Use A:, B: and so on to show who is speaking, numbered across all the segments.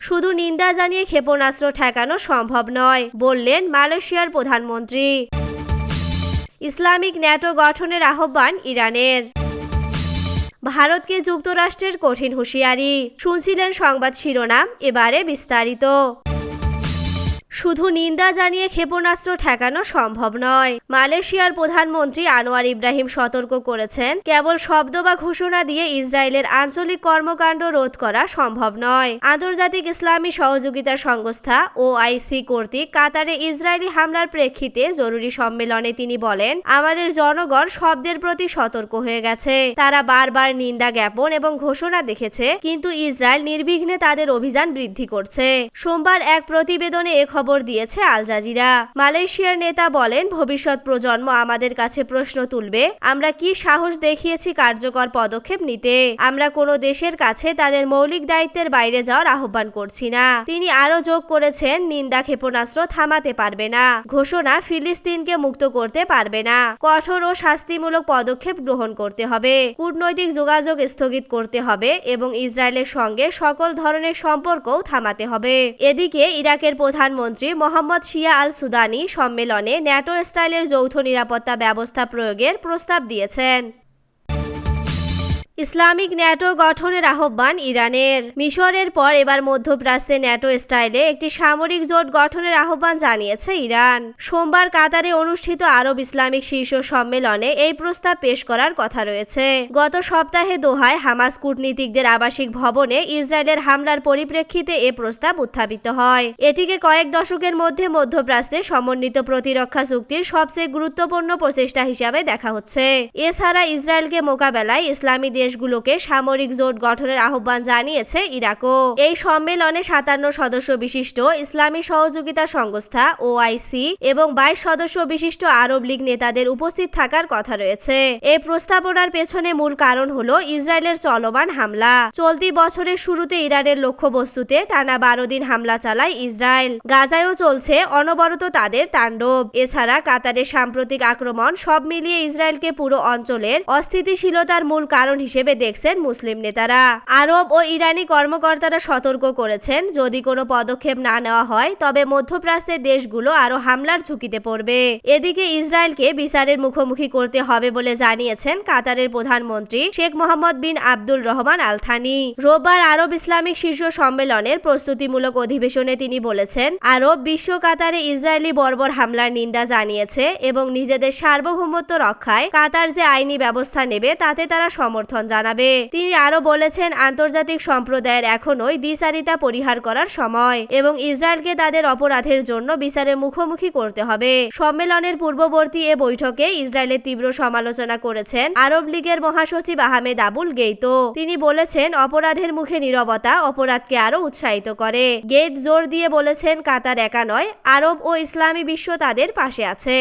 A: শুধু নিন্দা জানিয়ে ক্ষেপণাস্ত্র ঠেকানো সম্ভব নয়, বললেন মালয়েশিয়ার প্রধানমন্ত্রী। ইসলামিক ন্যাটো গঠনের আহ্বান ইরানের। ভারতকে যুক্তরাষ্ট্রের কঠিন হুঁশিয়ারি, শুনছিলেন সংবাদ শিরোনাম, এবারে বিস্তারিত। শুধু নিন্দা জানিয়ে ক্ষেপণাস্ত্র ঠেকানো সম্ভব নয়। মালয়েশিয়ার প্রধানমন্ত্রী আনোয়ার ইব্রাহিম সতর্ক করেছেন, কেবল শব্দ বা ঘোষণা দিয়ে ইসরায়েলের আঞ্চলিক কর্মকাণ্ড রোধ করা সম্ভব নয়। আন্তর্জাতিক ইসলামী সহযোগিতা সংস্থা ও আইসি কর্তৃক কাতারে ইসরায়েলি হামলার প্রেক্ষিতে জরুরি সম্মেলনে তিনি বলেন, আমাদের জনগণ শব্দের প্রতি সতর্ক হয়ে গেছে। তারা বারবার নিন্দা জ্ঞাপন এবং ঘোষণা দেখেছে, কিন্তু ইসরায়েল নির্বিঘ্নে তাদের অভিযান বৃদ্ধি করছে। সোমবার এক প্রতিবেদনে এ খবর দিয়েছে আল জাজিরা। মালয়েশিয়ার নেতা বলেন, ভবিষ্যৎ প্রজন্ম আমাদের কাছে প্রশ্ন তুলবে, আমরা কি সাহস দেখিয়েছি কার্যকর পদক্ষেপ নিতে? আমরা কোনো দেশের কাছে তাদের মৌলিক দায়িত্বের বাইরে যাওয়ার আহ্বান করছি না। তিনি আরও যোগ করেছেন, নিন্দা ক্ষেপণাস্ত্র থামাতে পারবে না, ঘোষণা ফিলিস্তিনকে মুক্ত করতে পারবে না। কঠোর ও শাস্তিমূলক পদক্ষেপ গ্রহণ করতে হবে, কূটনৈতিক যোগাযোগ স্থগিত করতে হবে এবং ইসরায়েলের সঙ্গে সকল ধরনের সম্পর্কও থামাতে হবে। এদিকে ইরাকের প্রধানমন্ত্রী মোহাম্মদ শিয়া আল সুদানি সম্মেলনে ন্যাটো স্টাইলের যৌথ নিরাপত্তা ব্যবস্থা প্রয়োগের প্রস্তাব দিয়েছেন। ইসলামিক ন্যাটো গঠনের আহ্বান ইরানের। মিশরের পর এবার মধ্যপ্রাচ্যে ন্যাটো স্টাইলে একটি সামরিক জোট গঠনের আহ্বান জানিয়েছে ইরান। সোমবার কাতারে অনুষ্ঠিত আরব ইসলামিক শীর্ষ সম্মেলনে এই প্রস্তাব পেশ করার কথা রয়েছে। গত সপ্তাহে দোহায় হামাস কূটনীতিকদের আবাসিক ভবনে ইসরায়েলের হামলার পরিপ্রেক্ষিতে এ প্রস্তাব উত্থাপিত হয়। এটিকে কয়েক দশকের মধ্যে মধ্যপ্রাচ্যে সমন্বিত প্রতিরক্ষা চুক্তির সবচেয়ে গুরুত্বপূর্ণ প্রচেষ্টা হিসাবে দেখা হচ্ছে। এছাড়া ইসরায়েলকে মোকাবেলায় ইসলামী দেশগুলোকে সামরিক জোট গঠনের আহ্বান জানিয়েছে ইরাকও। এই সম্মেলনে সাতান্ন সদস্য বিশিষ্ট ইসলামী সহযোগিতা সংস্থা ওআইসি এবং বাইশ সদস্য বিশিষ্ট আরব লীগ নেতাদের উপস্থিত থাকার কথা রয়েছে। এই প্রস্তাবনার পেছনে মূল কারণ হল ইসরায়েলের চলমান হামলা। চলতি বছরের শুরুতে ইরানের লক্ষ্যবস্তুতে টানা বারো দিন হামলা চালায় ইসরায়েল। গাজায়ও চলছে অনবরত তাদের তাণ্ডব। এছাড়া কাতারের সাম্প্রতিক আক্রমণ সব মিলিয়ে ইসরায়েলকে পুরো অঞ্চলের অস্থিতিশীলতার মূল কারণ হিসেবে দেখছেন মুসলিম নেতারা। আরব ও ইরানি কর্মকর্তারা সতর্ক করেছেন, যদি কোনো পদক্ষেপ না নেওয়া হয়, তবে মধ্যপ্রাচ্যের দেশগুলো আরও হামলার ঝুঁকিতে পড়বে। এদিকে ইসরায়েলকে বিচারের মুখোমুখি করতে হবে বলে জানিয়েছেন কাতারের প্রধানমন্ত্রী Sheikh Mohammed bin Abdul Rahman Al Thani. রোববার আরব ইসলামিক শীর্ষ সম্মেলনের প্রস্তুতিমূলক অধিবেশনে তিনি বলেছেন, আরব বিশ্ব কাতারে ইসরায়েলি বর্বর হামলার নিন্দা জানিয়েছে এবং নিজেদের সার্বভৌমত্ব রক্ষায় কাতার যে আইনি ব্যবস্থা নেবে, তাতে তারা সমর্থন জানাবে। তিনি আরও বলেছেন, আন্তর্জাতিক সম্প্রদায়ের এখনোই দ্বিচারিতা পরিহার করার সময় এবং ইসরায়েলকে তাদের অপরাধের জন্য বিচারের মুখোমুখি করতে হবে। সম্মেলনের পূর্ববর্তী এ বৈঠকে ইসরায়েলের তীব্র সমালোচনা করেছেন আরব লীগের মহাসচিব আহমেদ আবুল গেইতো। তিনি বলেছেন, অপরাধের মুখে নীরবতা অপরাধকে আরও উৎসাহিত করে। গেইত জোর দিয়ে বলেছেন, কাতার একা নয়, আরব ও ইসলামী বিশ্ব তাদের পাশে আছে।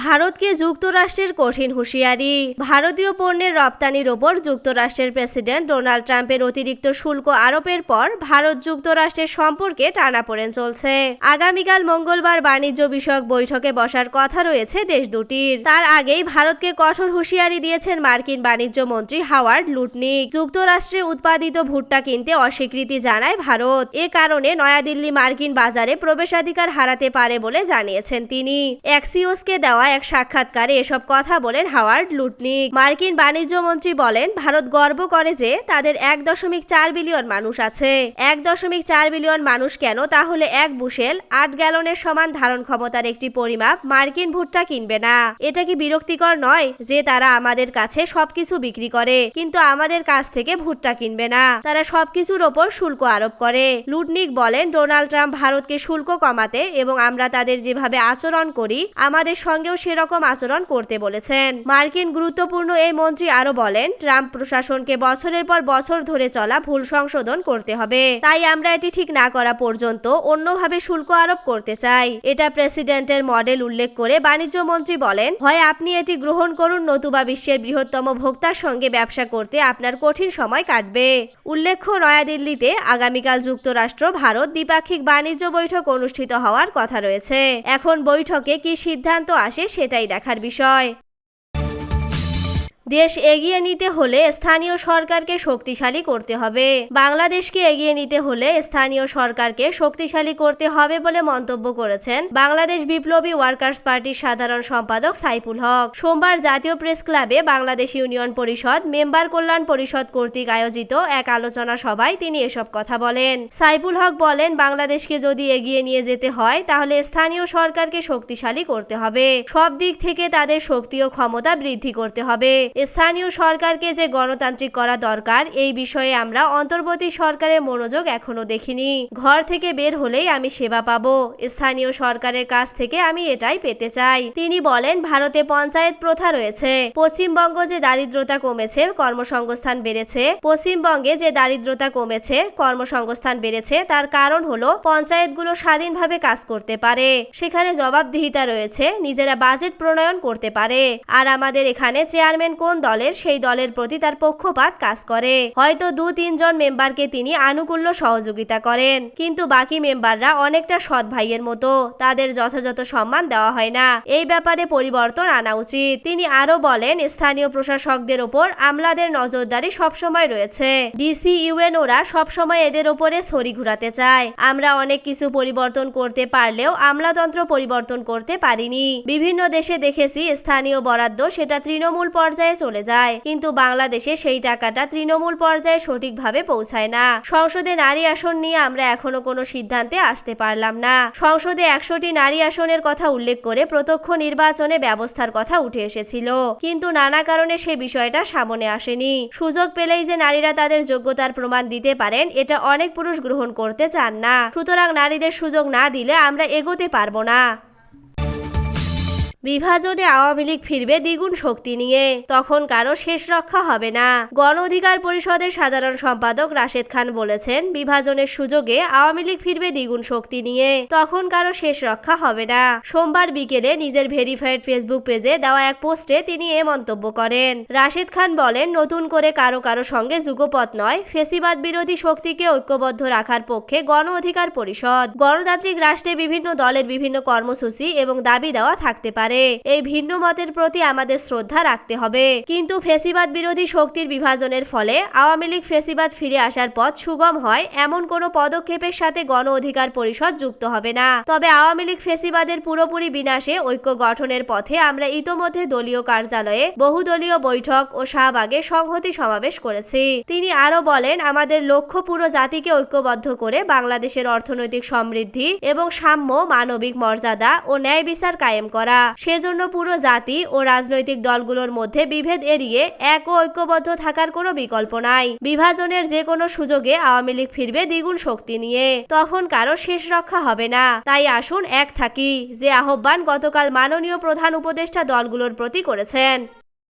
A: ভারতকে যুক্তরাষ্ট্রের কঠিন হুঁশিয়ারি। ভারতীয় পণ্যের রপ্তানির ওপর যুক্তরাষ্ট্রের প্রেসিডেন্ট ডোনাল্ড ট্রাম্পের অতিরিক্ত শুল্ক আরোপের পর ভারত যুক্তরাষ্ট্রের সম্পর্কে টানাপোড়েন চলছে। আগামীকাল মঙ্গলবার বাণিজ্য বিষয়ক বৈঠকে বসার কথা রয়েছে দেশ দুটির। তার আগেই ভারতকে কঠোর হুঁশিয়ারি দিয়েছেন মার্কিন বাণিজ্য মন্ত্রী হাওয়ার্ড লুটনিক। যুক্তরাষ্ট্রে উৎপাদিত ভুট্টা কিনতে অস্বীকৃতি জানায় ভারত। এ কারণে নয়াদিল্লি মার্কিন বাজারে প্রবেশাধিকার হারাতে পারে বলে জানিয়েছেন তিনি। অ্যাক্সিওসকে দেওয়া এক সাক্ষাৎকারে এসব কথা বলেন হাওয়ার্ড লুটনিক। মার্কিন বাণিজ্য মন্ত্রী বলেন, ভারত গর্ব করে যে তাদের এক দশমিক চার বিলিয়ন মানুষ আছে। এক দশমিক চার বিলিয়ন মানুষ কেন? তাহলে এক বুশেল আট গ্যালনের সমান ধারণ ক্ষমতার একটি পরিমাপ মার্কিন ভুট্টা কিনবে না। এটা কি বিরক্তিকর নয় যে তারা আমাদের কাছে সবকিছু বিক্রি করে, কিন্তু আমাদের কাছ থেকে ভুট্টা কিনবে না? তারা সবকিছুর ওপর শুল্ক আরোপ করে। লুটনিক বলেন, ডোনাল্ড ট্রাম্প ভারতকে শুল্ক কমাতে এবং আমরা তাদের যেভাবে আচরণ করি, আমাদের সঙ্গেও সেরকম আচরণ করতে বলেছেন। মার্কিন গুরুত্বপূর্ণ এই মন্ত্রী আরও বলেন, ট্রাম্প প্রশাসনকে বছরের পর বছর ধরে চলা ভুল সংশোধন করতে হবে। তাই আমরা এটি ঠিক না করা পর্যন্ত অন্যভাবে শুল্ক আরোপ করতে চাই। এটা প্রেসিডেন্টের মডেল উল্লেখ করে বাণিজ্য মন্ত্রী বলেন হয় আপনি এটি গ্রহণ করুন, নতুবা বিশ্বের বৃহত্তম ভোক্তার সঙ্গে ব্যবসা করতে আপনার কঠিন সময় কাটবে। উল্লেখ্য নয়াদিল্লিতে আগামীকাল যুক্তরাষ্ট্র, ভারত দ্বিপাক্ষিক বাণিজ্য বৈঠক অনুষ্ঠিত হওয়ার কথা রয়েছে। এখন বৈঠকে কি সিদ্ধান্ত আসে সেটাই দেখার বিষয়। দেশ এগিয়ে নিতে হলে স্থানীয় সরকারকে শক্তিশালী করতে হবে। বাংলাদেশকে এগিয়ে নিতে হলে স্থানীয় সরকারকে শক্তিশালী করতে হবে বলে মন্তব্য করেছেন বাংলাদেশ বিপ্লবী ওয়ার্কার্স পার্টির সাধারণ সম্পাদক সাইফুল হক। সোমবার জাতীয় প্রেস ক্লাবে বাংলাদেশ ইউনিয়ন পরিষদ, মেম্বার কল্যাণ পরিষদ কর্তৃক আয়োজিত এক আলোচনা সভায় তিনি এসব কথা বলেন। সাইফুল হক বলেন, বাংলাদেশকে যদি এগিয়ে নিয়ে যেতে হয়, তাহলে স্থানীয় সরকারকে শক্তিশালী করতে হবে। সব দিক থেকে তাদের শক্তি ও ক্ষমতা বৃদ্ধি করতে হবে। স্থানীয় সরকারকে যে গণতান্ত্রিক করা দরকার, এই বিষয়ে আমরা অন্তর্বর্তী সরকারের মনোযোগ এখনও দেখিনি। ঘর থেকে বের হলেই আমি সেবা পাবো। স্থানীয় সরকারের কাছ থেকে আমি এটাই পেতে চাই। তিনি বলেন, ভারতে পঞ্চায়েত প্রথা রয়েছে। পশ্চিমবঙ্গ যে দারিদ্রতা কমেছে, কর্মসংস্থান বেড়েছে। পশ্চিমবঙ্গে যে দারিদ্রতা কমেছে, কর্মসংস্থান বেড়েছে, তার কারণ হলো পঞ্চায়েতগুলো স্বাধীনভাবে কাজ করতে পারে। সেখানে জবাবদিহিতা রয়েছে, নিজেরা বাজেট প্রণয়ন করতে পারে। আর আমাদের এখানে চেয়ারম্যান কোন দলের, সেই দলের প্রতি তার পক্ষপাত কাজ করে। হয়তো দু তিনজন মেম্বারকে তিনি আনুকূল্য সহযোগিতা করেন। কিন্তু বাকি মেম্বাররা অনেকটা সৎ ভাইয়ের মতো। তাদের যথাযথ সম্মান দেওয়া হয় না। এই ব্যাপারে পরিবর্তন আনা উচিত। তিনি আরও বলেন, স্থানীয় প্রশাসকদের ওপর আমলাদের নজরদারি সবসময় রয়েছে। ডিসি, ইউএন ওরা সবসময় এদের ওপরে ছড়ি ঘুরাতে চায়। আমরা অনেক কিছু পরিবর্তন করতে পারলেও আমলাতন্ত্র পরিবর্তন করতে পারিনি। বিভিন্ন দেশে দেখেছি স্থানীয় বরাদ্দ, সেটা তৃণমূল পর্যায়ে চলে যায়। কিন্তু বাংলাদেশে সেই টাকাটা তৃণমূল পর্যায়ে সঠিকভাবে পৌঁছায় না। সংসদে নারী আসন নিয়ে আমরা এখনও কোনো সিদ্ধান্তে আসতে পারলাম না। সংসদে একশোটি নারী আসনের কথা উল্লেখ করে প্রত্যক্ষ নির্বাচনে ব্যবস্থার কথা উঠে এসেছিল। কিন্তু নানা কারণে সে বিষয়টা সামনে আসেনি। সুযোগ পেলেই যে নারীরা তাদের যোগ্যতার প্রমাণ দিতে পারেন, এটা অনেক পুরুষ গ্রহণ করতে চান না। সুতরাং নারীদের সুযোগ না দিলে আমরা এগোতে পারব না। বিভাজনে আওয়ামী লীগ ফিরবে দ্বিগুণ শক্তি নিয়ে। তখন কারও শেষ রক্ষা হবে না। গণ অধিকার পরিষদের সাধারণ সম্পাদক রাশেদ খান বলেছেন, বিভাজনের সুযোগে আওয়ামী লীগ ফিরবে দ্বিগুণ শক্তি নিয়ে। তখন কারও শেষ রক্ষা হবে না। সোমবার বিকেলে নিজের ভেরিফাইড ফেসবুক পেজে দেওয়া এক পোস্টে তিনি এ মন্তব্য করেন। রাশেদ খান বলেন, নতুন করে কারও কারও সঙ্গে যুগপথ নয়, ফেসিবাদ বিরোধী শক্তিকে ঐক্যবদ্ধ রাখার পক্ষে গণ অধিকার পরিষদ। গণতান্ত্রিক রাষ্ট্রে বিভিন্ন দলের বিভিন্ন কর্মসূচি এবং দাবি দেওয়া থাকতে পারে। পারে এই ভিন্ন মতের প্রতি আমাদের শ্রদ্ধা রাখতে হবে। কিন্তু ফেসিবাদ বিরোধী শক্তির বিভাজনের ফলে আওয়ামী লীগ ফেসিবাদ ফিরে আসার পথ সুগম হয়, এমন কোনো পদক্ষেপের সাথে গণ অধিকার পরিষদ যুক্ত হবে না। তবে আওয়ামী লীগ ফেসিবাদের পুরোপুরি বিনাশে ঐক্য গঠনের পথে আমরা ইতোমধ্যে দলীয় কার্যালয়ে বহুদলীয় বৈঠক ও শাহবাগে সংহতি সমাবেশ করেছি। তিনি আরও বলেন, আমাদের লক্ষ্য পুরো জাতিকে ঐক্যবদ্ধ করে বাংলাদেশের অর্থনৈতিক সমৃদ্ধি এবং সাম্য, মানবিক মর্যাদা ও ন্যায় বিচার কায়েম করা। সেজন্য পুরো জাতি ও রাজনৈতিক দলগুলোর মধ্যে বিভেদ এড়িয়ে এক ও ঐক্যবদ্ধ থাকার কোনো বিকল্প নাই। বিভাজনের যে কোনো সুযোগে আওয়ামী লীগ ফিরবে দ্বিগুণ শক্তি নিয়ে। তখন কারও শেষ রক্ষা হবে না। তাই আসুন এক থাকি, যে আহ্বান গতকাল মাননীয় প্রধান উপদেষ্টা দলগুলোর প্রতি করেছেন।